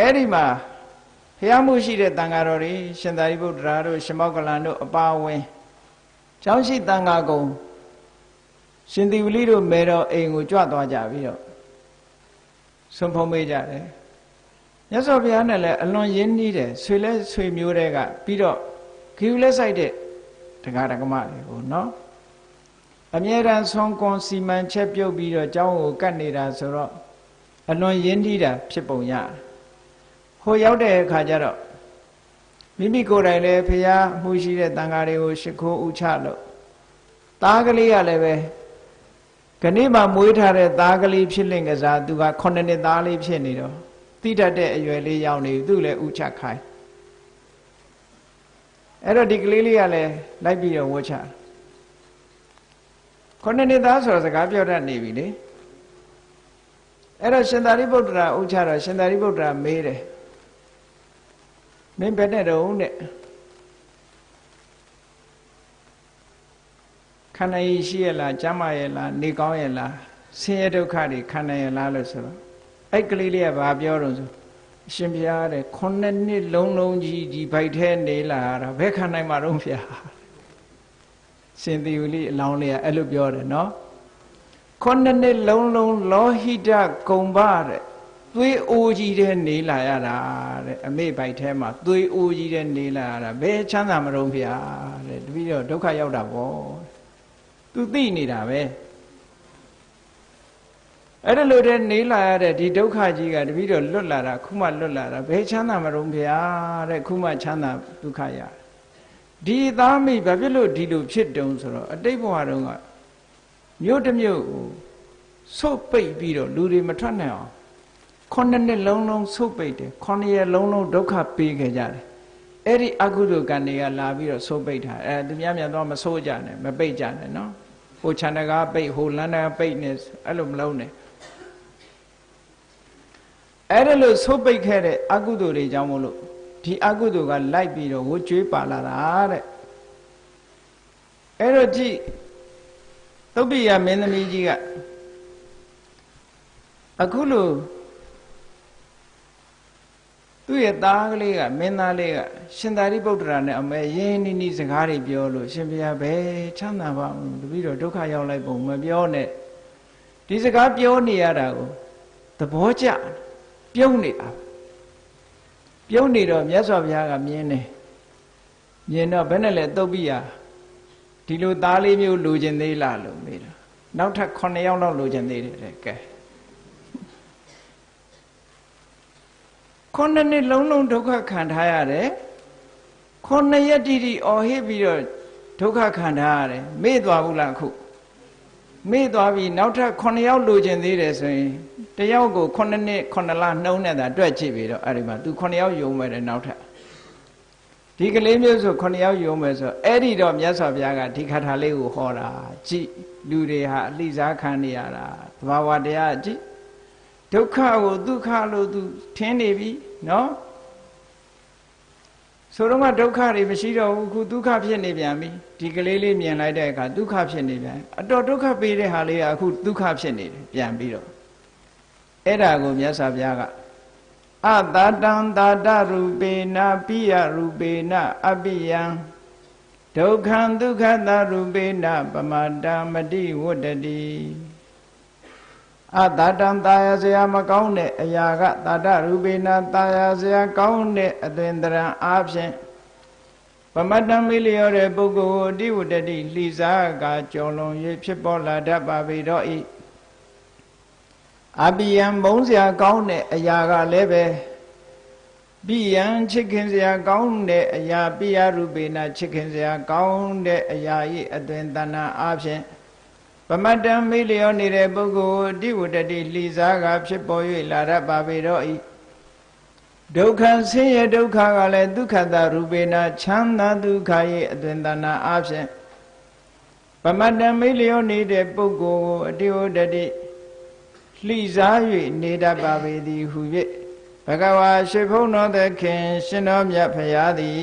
အဲ့ဒီမှာဖျားမှုရှိတဲ့တန်ဃာတော်တွေရှင်သာရိပုတ္တရာတို့ရှင်မောကလန်တို့အပါအဝင်ကျောင်းရှိတန်ဃာကုံရှင်သီဝလိတို့မဲတော်အိမ်ကိုကြွသွားကြပြီးတော့ဆွန်ဖုံးမေးကြတယ်မြတ်စွာဘုရားနဲ့လည်းအလွန်ရင်းနှီးတယ်ဆွေလဲဆွေမျိုးတွေကပြီးတော့ဂီယူလက်ဆိုင်တဲ့တရားဓမ္မတွေကိုနော်အမြဲတမ်းဆုံးကွန်စီမံချက်ပြုတ်ပြီးတော့ကျောင်းကိုကတ်နေတာဆိုတော့အလွန်ရင်းနှီးတာဖြစ်ပုံရတယ် ဟိုရောက်တဲ့အခါကျတော့မိမိကိုယ်တိုင်လည်းဖရာမှုရှိတဲ့တန်ဃာတွေကိုရှ िख ိုးဥချလို့သားကလေးကလည်းပဲခဏိမှမွေးထားတဲ့သားကလေးဖြစ်လင့်ကစားသူက9နှစ်သားလေးဖြစ်နေတော့တိတတ်တဲ့အရွယ်လေးရောက်နေသူ့လည်းဥချခိုင်းအဲ့တော့ဒီကလေးလေးကလည်းလိုက်ပြီးတော့ဝှချ9နှစ်သားဆိုတော့စကားပြောတတ်နေပြီလေအဲ့တော့ရှင်သာရိပုတ္တရာဥချတော့ရှင်သာရိပုတ္တရာမေးတယ် မင်းဘယ်နဲ့တော့တဲ့ခန္ဓာရှိရလားကျမ်းမာရလားနေကောင်းရလားဆင်းရဲဒုက္ခတွေခန္ဓာရလားလို့ဆိုတော့အဲ့ကလေးလေးကဘာပြောတော့ဆိုအရှင်ဘုရားတဲ့ခုနှစ်နှစ်လုံးလုံးကြီးဒီဘိုက်ထဲနေလာတာဘယ်ခန္ဓာမှာတော့ဖျားရှင်သီဝလိအလောင်းလေးကအဲ့လိုပြောတယ်နော်ခုနှစ်နှစ်လုံးလုံးလောဟိတကုံပါတဲ့ သွေးအိုးကြီးတဲ့နေလာရတာတဲ့အမေဘိုက်ထဲမှာသွေးအိုးကြီးတဲ့နေလာရတာဘယ်ချမ်းသာမတော့ဖျားတဲ့တပည့်တော့ဒုက္ခရောက်တာပေါ့သူသိနေတာပဲအဲ့ဒါလို့တဲ့နေလာရတဲ့ဒီဒုက္ခကြီးကတပည့်တော်လွတ်လာတာခုမှလွတ်လာတာဘယ်ချမ်းသာမတော့ဖျားတဲ့ခုမှချမ်းသာဒုက္ခရဒီသားမိဘာဖြစ်လို့ဒီလိုဖြစ်တုံဆိုတော့အတိတ်ဘဝတုန်းကမြို့တစ်မြို့ဆုတ်ပိတ်ပြီးတော့လူတွေမထွက်နိုင်အောင် ခုနှစ်နှစ်လုံးလုံးဆုတ်ပိတ်တယ်ခုနှစ်ရက်လုံးလုံးဒုက္ခပေးခဲ့ကြတယ်အဲ့ဒီအကုသိုလ်ကံတွေကလာပြီးတော့ဆုတ်ပိတ်တာအဲသူများများတော့မဆိုးကြနဲ့မပိတ်ကြနဲ့နော်ဟိုခြံတကားပိတ်ဟိုလမ်းတကားပိတ်နေအဲ့လိုမလုံးနဲ့အဲ့ဒါလို့ဆုတ်ပိတ်ခဲ့တဲ့အကုသိုလ်တွေကြောင့်မို့လို့ဒီအကုသိုလ်ကလိုက်ပြီးတော့ဝကျွေးပါလာတာတဲ့အဲ့တော့ကြည့်သုတ်ပိယမင်းသမီးကြီးကအခုလို့ သူ့ရဲ့သားကလေးကမင်းသားလေးကရှင်သာရိပုတ္တရာနဲ့အမေရင်းနှီးနှီးစကားတွေပြောလို့ရှင်ဘုရားပဲချမ်းသာပါဘူးတပည့်တော်ဒုက္ခရောက်လိုက်ပုံမပြောနဲ့ဒီစကားပြောနေရတာကိုသဘောကျပြုံးနေတာပြုံးနေတော့မြတ်စွာဘုရားကမြင်တယ်မြင်တော့ဘယ်နဲ့လဲတုတ်ပိယဒီလိုသားလေးမျိုးလိုချင်သေးလားလို့မေးတာနောက်ထပ်9ယောက်လောက်လိုချင်သေးတယ်တဲ့ကဲ ခုနှစ်နှစ်လုံးလုံးဒုက္ခခံထားရတယ်ခုနှစ်ရက်တိတိအော်ဟစ်ပြီးတော့ဒုက္ခခံထားရတယ်မေ့သွားဘူးလားအခုမေ့သွားပြီနောက်ထပ်9ယောက်လိုချင်သေးတယ်ဆိုရင်တယောက်ကို9နှစ်9လနှုံးနဲ့သာတွက်ကြည့်ပြီးတော့အဲ့ဒီမှာ तू 9ယောက်ယုံမယ်တဲ့နောက်ထပ်ဒီကလေးမျိုးဆို9ယောက်ယုံမယ်ဆိုအဲ့ဒီတော့မြတ်စွာဘုရားကဒီခါထာလေးကိုဟောတာကြည့်လူတွေဟာအလိစားခံနေရတာသဘာဝတရားကြည့်ဒုက္ခကိုဒုက္ခလို့သူထင်းနေပြီ နော်ဆိုတော့ကဒုက္ခတွေမရှိတော့ဘူးခုဒုက္ခဖြစ်နေပြန်ပြီဒီကလေးလေးမြင်လိုက်တဲ့အခါဒုက္ခဖြစ်နေပြန်အတော်ဒုက္ခပေးတဲ့ဟာလေးကအခုဒုက္ခဖြစ်နေတယ်ပြန်ပြီးတော့အဲ့ဒါကိုမြတ်စွာဘုရားကအတာတံတာတရူပေနပိယရူပေနအပိယံဒုက္ခံဒုက္ခတရူပေနပမတံမတိဝတ္တတိ အတာတံတာယာစရာမကောင်းတဲ့အရာကတာတရူပေနတာယာစရာကောင်းတဲ့အသွင်တရံအားဖြင့်ပမတ္တမေလျောတဲ့ပုဂ္ဂိုလ်ကိုအတိဝတ္တတိလှိစားကကြော်လွန်၍ဖြစ်ပေါ်လာတတ်ပါပေတော့၏အပိယံမုန်းစရာကောင်းတဲ့အရာကလည်းပဲပိယံချစ်ခင်စရာကောင်းတဲ့အရာပိယရူပေနချစ်ခင်စရာကောင်းတဲ့အရာ၏အသွင်တဏ္ဍအားဖြင့် ပမတ္တံမေလျောနေတဲ့ပုဂ္ဂိုလ်အတိဝတ္တိလှိစားကဖြစ်ပေါ်၍လာရပါပေတော့၏ဒုက္ခဆင်းရဲဒုက္ခကလည်းဒုက္ခတရူပေနချမ်းသာဒုက္ခ၏အသွင်တဏ္ဍအားဖြင့်ပမတ္တံမေလျောနေတဲ့ပုဂ္ဂိုလ်ကိုအတိဝတ္တိလှိစား၍နေတတ်ပါပေသည်ဟု၍ဘဂဝါရှိဖုံးတော်သခင်ရှင်တော်မြတ်ဖရာသည်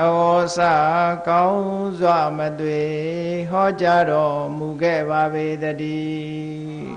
အဝေါစာကောင်းစွာမသွေဟောကြားတော်မူခဲ့ပါပေတည်း